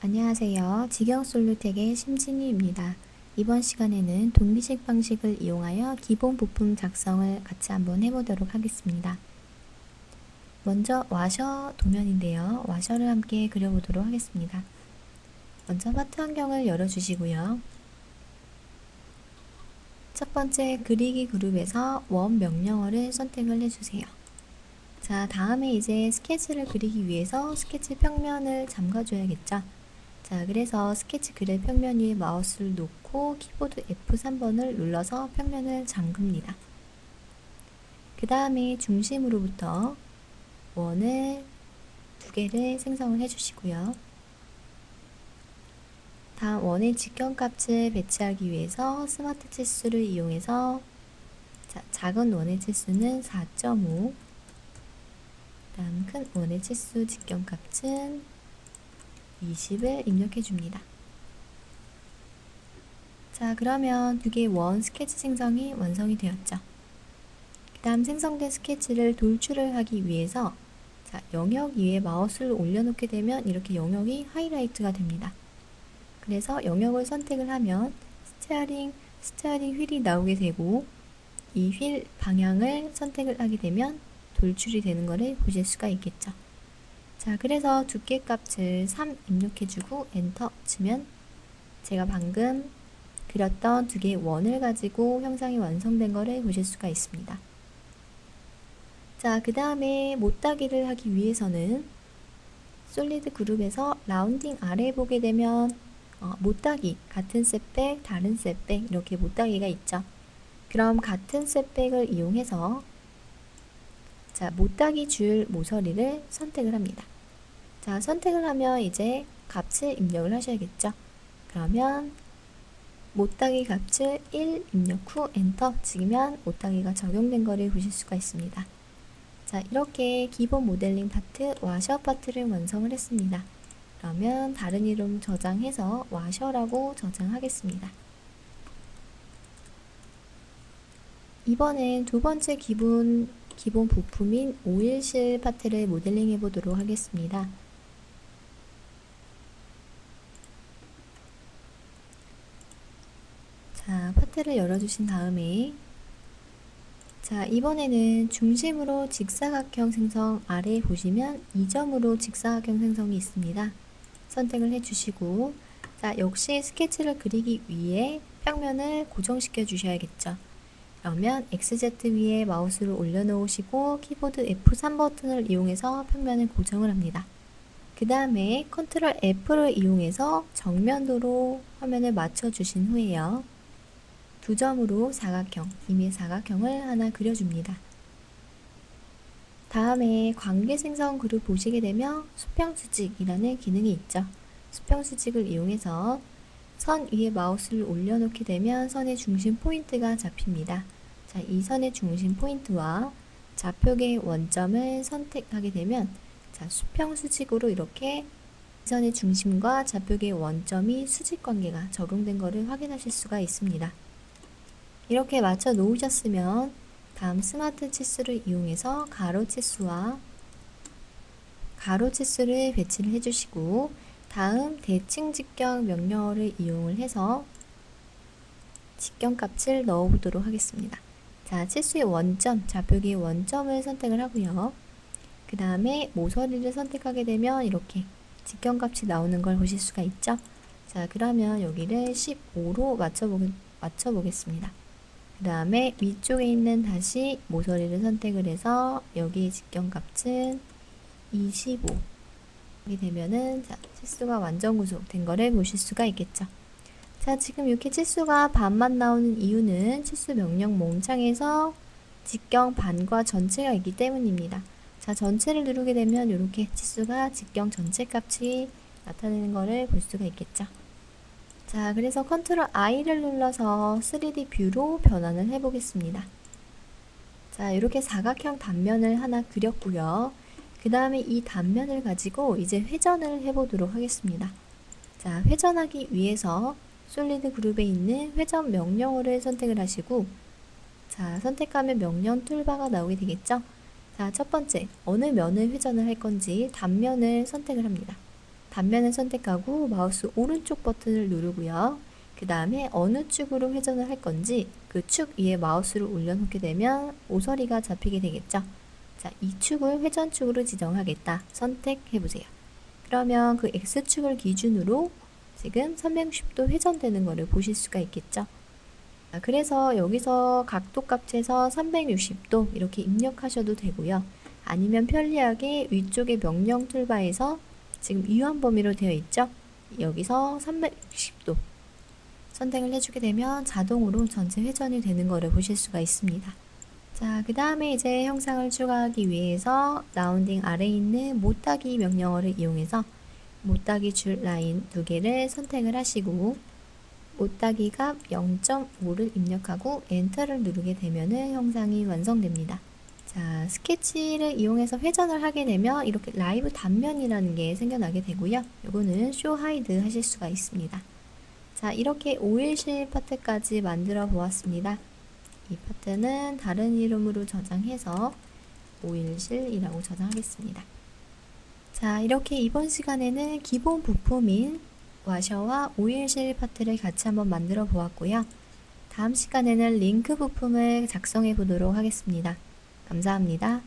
안녕하세요. 직영솔루텍의 심진희입니다. 이번 시간에는 동리식 방식을 이용하여 기본 부품 작성을 같이 한번 해보도록 하겠습니다. 먼저 와셔 도면인데요. 와셔를 함께 그려보도록 하겠습니다. 먼저 파트 환경을 열어주시고요. 첫 번째 그리기 그룹에서 원 명령어를 선택을 해주세요. 자, 다음에 이제 스케치를 그리기 위해서 스케치 평면을 잠가줘야겠죠. 자, 그래서 스케치 그릴 평면 위에 마우스를 놓고 키보드 F3번을 눌러서 평면을 잠급니다. 그 다음에 중심으로부터 원을 두 개를 생성을 해주시고요. 다음 원의 직경값을 배치하기 위해서 스마트 치수를 이용해서 자, 작은 원의 치수는 4.5 다음 큰 원의 치수 직경값은 20을 입력해 줍니다. 자, 그러면 두 개의 원 스케치 생성이 완성이 되었죠. 그 다음 생성된 스케치를 돌출을 하기 위해서 자, 영역 위에 마우스를 올려놓게 되면 이렇게 영역이 하이라이트가 됩니다. 그래서 영역을 선택을 하면 스티어링, 스티어링 휠이 나오게 되고 이 휠 방향을 선택을 하게 되면 돌출이 되는 것을 보실 수가 있겠죠. 자, 그래서 두께 값을 3 입력해주고 엔터 치면 제가 방금 그렸던 두 개의 원을 가지고 형상이 완성된 것을 보실 수가 있습니다. 자, 그 다음에 못따기를 하기 위해서는 솔리드 그룹에서 라운딩 아래 보게 되면 어, 못따기, 같은 셋백, 다른 셋백 이렇게 못따기가 있죠. 그럼 같은 셋백을 이용해서 자, 못따기 줄 모서리를 선택을 합니다. 자, 선택을 하면 이제 값을 입력을 하셔야겠죠. 그러면 못따기 값을 1 입력 후 엔터 치면 못따기가 적용된 것을 보실 수가 있습니다. 자, 이렇게 기본 모델링 파트, 와셔 파트를 완성을 했습니다. 그러면 다른 이름 저장해서 와셔라고 저장하겠습니다. 이번엔 두 번째 기본, 기본 부품인 오일실 파트를 모델링 해 보도록 하겠습니다. 자, 파트를 열어주신 다음에 자, 이번에는 중심으로 직사각형 생성 아래에 보시면 2점으로 직사각형 생성이 있습니다. 선택을 해주시고 자, 역시 스케치를 그리기 위해 평면을 고정시켜 주셔야겠죠. 그러면 XZ 위에 마우스를 올려놓으시고 키보드 F3 버튼을 이용해서 평면을 고정을 합니다. 그 다음에 컨트롤 F를 이용해서 정면도로 화면을 맞춰 주신 후에요. 두 점으로 사각형, 이미 사각형을 하나 그려줍니다. 다음에 관계 생성 그룹 보시게 되면 수평 수직이라는 기능이 있죠. 수평 수직을 이용해서 선 위에 마우스를 올려놓게 되면 선의 중심 포인트가 잡힙니다. 자, 이 선의 중심 포인트와 좌표계의 원점을 선택하게 되면 자, 수평 수직으로 이렇게 선의 중심과 좌표계의 원점이 수직 관계가 적용된 것을 확인하실 수가 있습니다. 이렇게 맞춰 놓으셨으면 다음 스마트 치수를 이용해서 가로 치수와 가로 치수를 배치를 해주시고 다음 대칭 직경 명령어를 이용을 해서 직경 값을 넣어보도록 하겠습니다. 자, 치수의 원점, 좌표기의 원점을 선택을 하고요. 그 다음에 모서리를 선택하게 되면 이렇게 직경 값이 나오는 걸 보실 수가 있죠. 자, 그러면 여기를 15로 맞춰보, 맞춰보겠습니다. 그 다음에 위쪽에 있는 다시 모서리를 선택을 해서 여기 직경 값은 25 이렇게 되면은 자, 치수가 완전 구속된 거를 보실 수가 있겠죠. 자, 지금 이렇게 치수가 반만 나오는 이유는 치수 명령 몸창에서 직경 반과 전체가 있기 때문입니다. 자, 전체를 누르게 되면 이렇게 치수가 직경 전체 값이 나타내는 것을 볼 수가 있겠죠. 자, 그래서 컨트롤 I를 눌러서 3D 뷰로 변환을 해 보겠습니다. 자, 이렇게 사각형 단면을 하나 그렸고요. 그 다음에 이 단면을 가지고 이제 회전을 해 보도록 하겠습니다. 자, 회전하기 위해서 솔리드 그룹에 있는 회전 명령어를 선택을 하시고 자, 선택하면 명령 툴바가 나오게 되겠죠? 자, 첫 번째, 어느 면을 회전을 할 건지 단면을 선택을 합니다. 단면을 선택하고 마우스 오른쪽 버튼을 누르고요. 그 다음에 어느 축으로 회전을 할 건지 그 축 위에 마우스를 올려놓게 되면 오서리가 잡히게 되겠죠. 자, 이 축을 회전축으로 지정하겠다. 선택해보세요. 그러면 그 X축을 기준으로 지금 360도 회전되는 것을 보실 수가 있겠죠. 아, 그래서 여기서 각도 값에서 360도 이렇게 입력하셔도 되고요. 아니면 편리하게 위쪽에 명령 툴바에서 지금 유한 범위로 되어 있죠. 여기서 360도 선택을 해주게 되면 자동으로 전체 회전이 되는 것을 보실 수가 있습니다. 자, 그 다음에 이제 형상을 추가하기 위해서 라운딩 아래에 있는 못따기 명령어를 이용해서 못따기 줄 라인 두 개를 선택을 하시고 못따기 값 0.5를 입력하고 엔터를 누르게 되면은 형상이 완성됩니다. 자, 스케치를 이용해서 회전을 하게 되면 이렇게 라이브 단면이라는 게 생겨나게 되고요. 요거는 쇼 하이드 하실 수가 있습니다. 자, 이렇게 오일실 파트까지 만들어 보았습니다. 이 파트는 다른 이름으로 저장해서 오일실이라고 저장하겠습니다. 자, 이렇게 이번 시간에는 기본 부품인 와셔와 오일실 파트를 같이 한번 만들어 보았고요. 다음 시간에는 링크 부품을 작성해 보도록 하겠습니다. 감사합니다.